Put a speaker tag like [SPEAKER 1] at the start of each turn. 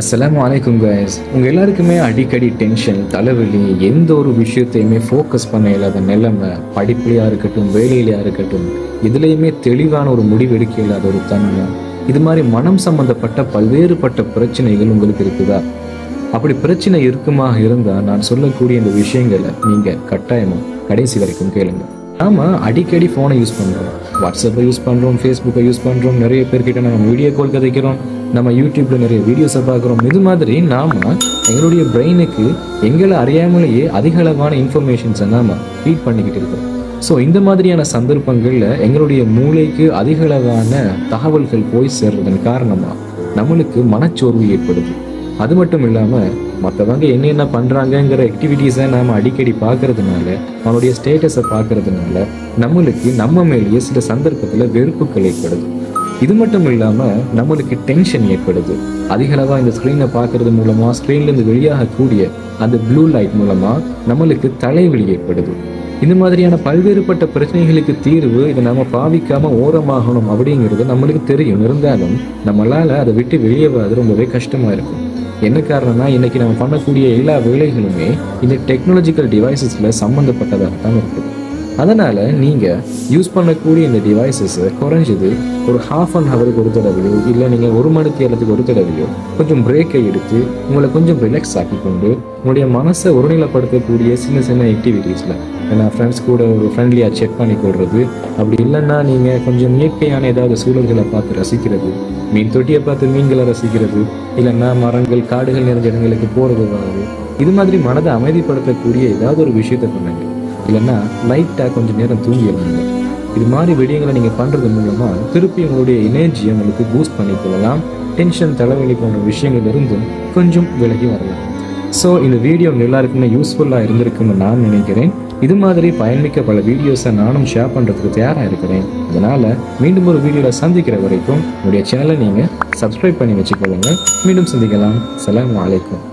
[SPEAKER 1] அஸ்லாம் வலைக்கும் கைஸ் உங்கள் எல்லாருக்குமே அடிக்கடி டென்ஷன் தலைவலி எந்த ஒரு விஷயத்தையுமே ஃபோக்கஸ் பண்ண இல்லாத நிலைமை படிப்புலையாக இருக்கட்டும் வேலையிலையாக இருக்கட்டும் இதுலேயுமே தெளிவான ஒரு முடிவெடுக்க இல்லாத ஒரு தன்மை. இது மாதிரி மனம் சம்பந்தப்பட்ட பல்வேறுபட்ட பிரச்சனைகள் உங்களுக்கு இருக்குதா? அப்படி பிரச்சனை இருக்குமா இருந்தால் நான் சொல்லக்கூடிய இந்த விஷயங்களை நீங்கள் கட்டாயமாக கடைசி வரைக்கும் கேளுங்க. நாம அடிக்கடி ஃபோனை யூஸ் பண்ணுறோம் வாட்ஸ்அப்பை யூஸ் பண்ணுறோம் ஃபேஸ்புக்கை யூஸ் பண்ணுறோம் நிறைய பேர்கிட்ட நம்ம வீடியோ கால் கதைக்கிறோம் நம்ம யூடியூப்ல நிறைய வீடியோஸை பார்க்குறோம். இது மாதிரி நாம எங்களுடைய பிரெயினுக்கு எங்களை அறியாமலேயே அதிக அளவான இன்ஃபர்மேஷன்ஸை நாம் ஃபீட் பண்ணிக்கிட்டு இருக்கோம் ஸோ இந்த மாதிரியான சந்தர்ப்பங்களில் எங்களுடைய மூளைக்கு அதிக அளவான தகவல்கள் போய் சேர்றதன் காரணமாக நம்மளுக்கு மனச்சோர்வு ஏற்படுது. அது மட்டும் இல்லாமல் மற்றவங்க என்னென்ன பண்ணுறாங்கங்கிற ஆக்டிவிட்டீஸை நாம் அடிக்கடி பார்க்கறதுனால அவனுடைய ஸ்டேட்டஸை பார்க்கறதுனால நம்மளுக்கு நம்ம மேலேயே சில சந்தர்ப்பத்தில் வெறுப்புகள் ஏற்படுது. இது மட்டும் இல்லாமல் நம்மளுக்கு டென்ஷன் ஏற்படுது. அதிகளவாக இந்த ஸ்க்ரீனை பார்க்கறது மூலமாக ஸ்க்ரீன்லேருந்து வெளியாகக்கூடிய அந்த ப்ளூ லைட் மூலமாக நம்மளுக்கு தலைவலி ஏற்படுது. இந்த மாதிரியான பல்வேறுபட்ட பிரச்சனைகளுக்கு தீர்வு இதை நம்ம பாவிக்காம ஓரமாகணும் அப்படிங்கிறது நம்மளுக்கு தெரியும். இருந்தாலும் நம்மளால அதை விட்டு வெளியே வர்றது ரொம்பவே கஷ்டமாக இருக்கும். என்ன காரணம்னா இன்னைக்கு நம்ம பண்ணக்கூடிய எல்லா வேலைகளுமே இந்த டெக்னாலஜிக்கல் டிவைசஸில் சம்மந்தப்பட்டதாக தான் இருக்குது அதனால் நீங்கள் யூஸ் பண்ணக்கூடிய இந்த டிவைசஸை குறைஞ்சது ஒரு ஹாஃப் அன் ஹவருக்கு ஒரு தடவையோ இல்லை நீங்கள் ஒரு மணி நேரத்துக்கு ஒரு தடவையோ கொஞ்சம் பிரேக்கை எடுத்து உங்களை கொஞ்சம் ரிலாக்ஸ் ஆக்கி கொண்டு உங்களுடைய மனசை ஒருநிலைப்படுத்தக்கூடிய சின்ன சின்ன ஆக்டிவிட்டீஸில் ஏன்னா ஃப்ரெண்ட்ஸ் கூட ஒரு ஃப்ரெண்ட்லியாக செக் பண்ணி கொள்வது அப்படி இல்லைன்னா நீங்கள் கொஞ்சம் இயற்கையான ஏதாவது சூழல்களை பார்த்து ரசிக்கிறது மீன் தொட்டியை பார்த்து மீன்களை ரசிக்கிறது இல்லைன்னா மரங்கள் காடுகள் நிறைஞ்ச இடங்களுக்கு போகிறது வர்றது இது மாதிரி மனதை அமைதிப்படுத்தக்கூடிய ஏதாவது ஒரு விஷயத்தை பண்ணுங்க. இல்லைன்னா லைட்டாக கொஞ்சம் நேரம் தூங்கி இருந்தீங்க இது மாதிரி விடயங்களை நீங்கள் பண்ணுறது மூலமாக திருப்பி உங்களுடைய எனர்ஜியை உங்களுக்கு பூஸ்ட் பண்ணி கொள்ளலாம். டென்ஷன் தலைவலி போன்ற விஷயங்கள் இருந்தும் கொஞ்சம் விலகி வரலாம். ஸோ இந்த வீடியோ உங்க எல்லாருக்குமே யூஸ்ஃபுல்லாக இருந்திருக்குன்னு நான் நினைக்கிறேன். இது மாதிரி பயன்மிக்க பல வீடியோஸை நானும் ஷேர் பண்ணுறதுக்கு தயாராக இருக்கிறேன். அதனால் மீண்டும் ஒரு வீடியோவில் சந்திக்கிற வரைக்கும் என்னுடைய சேனலை நீங்கள் சப்ஸ்கிரைப் பண்ணி வச்சுக்கொள்ளுங்க மீண்டும் சந்திக்கலாம். சலாம் அலைக்கும்